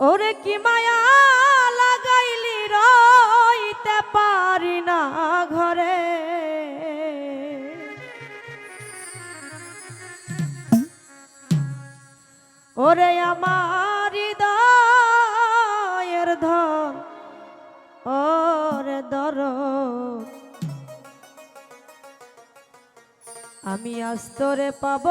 ওরে কি মায়া লাগাইলি রইতে পারি না ঘরে? ওরে আমার হৃদয়ের ধন, ওরে দর আমি আস্তরে পাব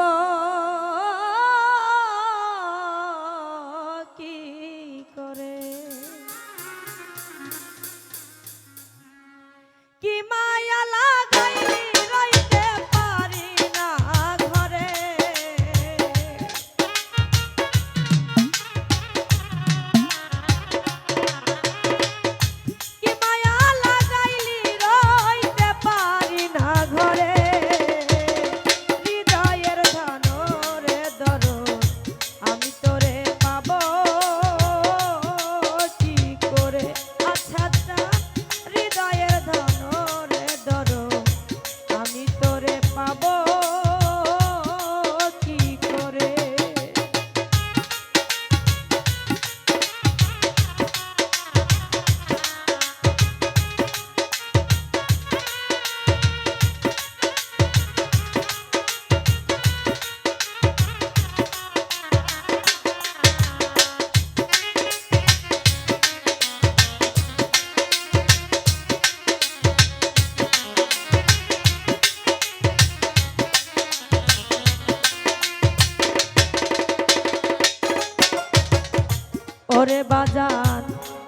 ওরে বাজান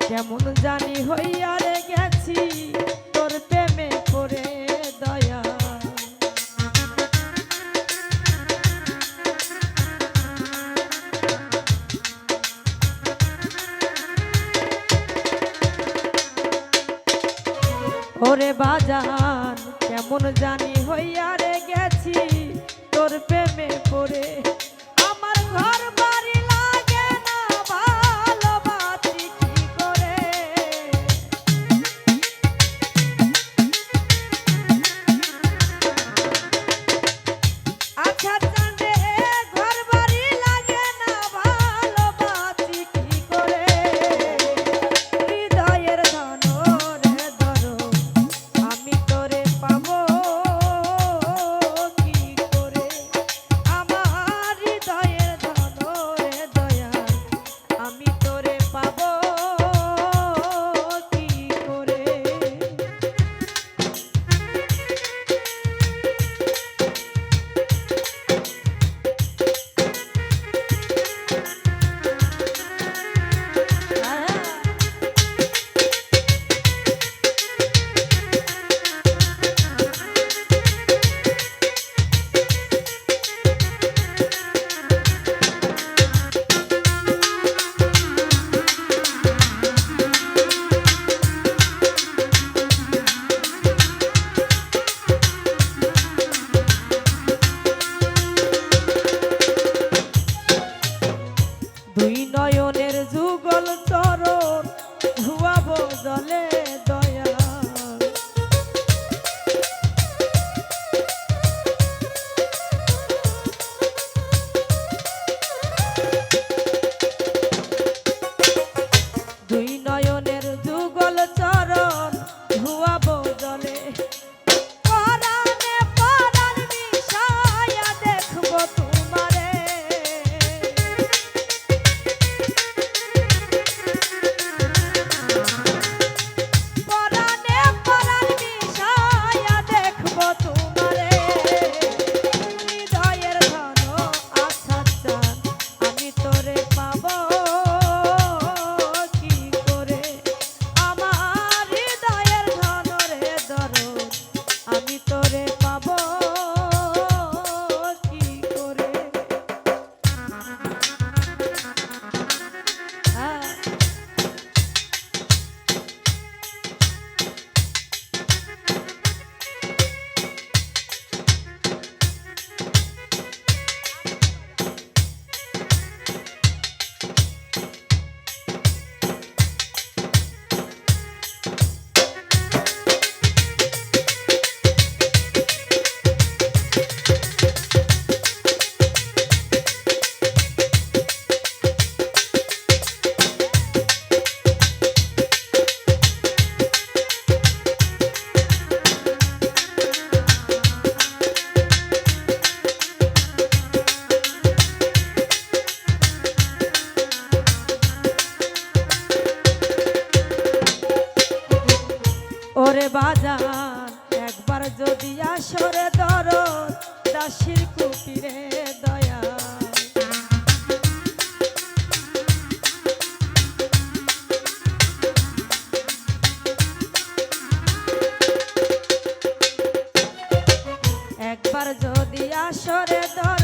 কেমন জানি হইয়া রে গেছি তোর প্রেমে করে দয়া। ওরে বাজার, কেমন জানি হইয়া রে গেছি তোর প্রেমে পড়ে একবার যদি আসরে দর দাসির কুটিরে দয়া একবার যদি আসরে দর